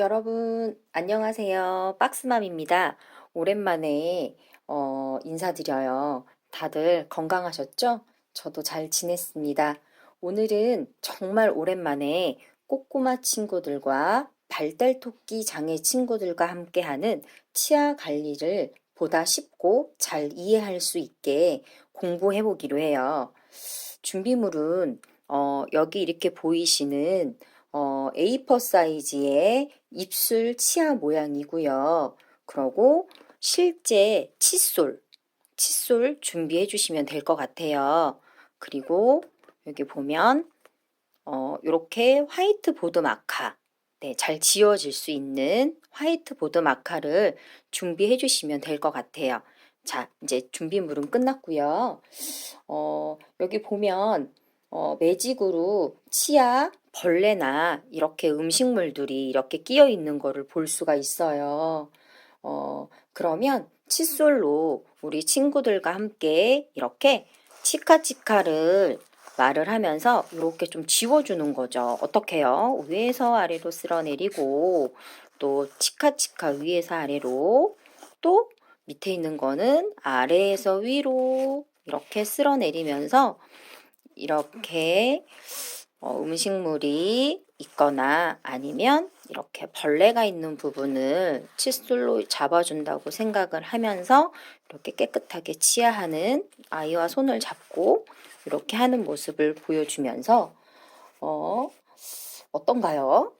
여러분, 안녕하세요. 박스맘입니다. 오랜만에 어, 인사드려요. 다들 건강하셨죠? 저도 잘 지냈습니다. 오늘은 정말 오랜만에 꼬꼬마 친구들과 발달토끼 장애 친구들과 함께하는 치아 관리를 보다 쉽고 잘 이해할 수 있게 공부해 보기로 해요. 준비물은 어, 여기 이렇게 보이시는 어, A4 사이즈의 입술 치아 모양이고요. 그러고 실제 칫솔, 칫솔 준비해 주시면 될 것 같아요. 그리고 여기 보면 어, 이렇게 화이트보드 마카, 네, 잘 지워질 수 있는 화이트보드 마카를 준비해 주시면 될 것 같아요. 자, 이제 준비물은 끝났고요. 어, 여기 보면 어, 매직으로 치아 벌레나 이렇게 음식물들이 이렇게 끼어 있는 거를 볼 수가 있어요. 어, 그러면 칫솔로 우리 친구들과 함께 이렇게 치카치카를 말을 하면서 이렇게 좀 지워주는 거죠. 어떻게요? 위에서 아래로 쓸어내리고 또 치카치카 위에서 아래로 또 밑에 있는 거는 아래에서 위로 이렇게 쓸어내리면서 이렇게 어, 음식물이 있거나 아니면 이렇게 벌레가 있는 부분을 칫솔로 잡아준다고 생각을 하면서 이렇게 깨끗하게 치아하는 아이와 손을 잡고 이렇게 하는 모습을 보여주면서 어, 어떤가요?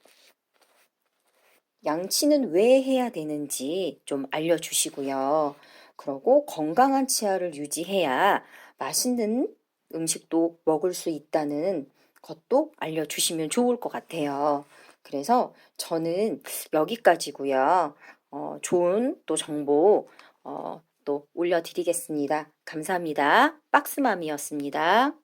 양치는 왜 해야 되는지 좀 알려주시고요. 그리고 건강한 치아를 유지해야 맛있는 음식도 먹을 수 있다는 것도 알려주시면 좋을 것 같아요. 그래서 저는 여기까지고요. 어, 좋은 또 정보 어, 또 올려드리겠습니다. 감사합니다. 박스맘이었습니다.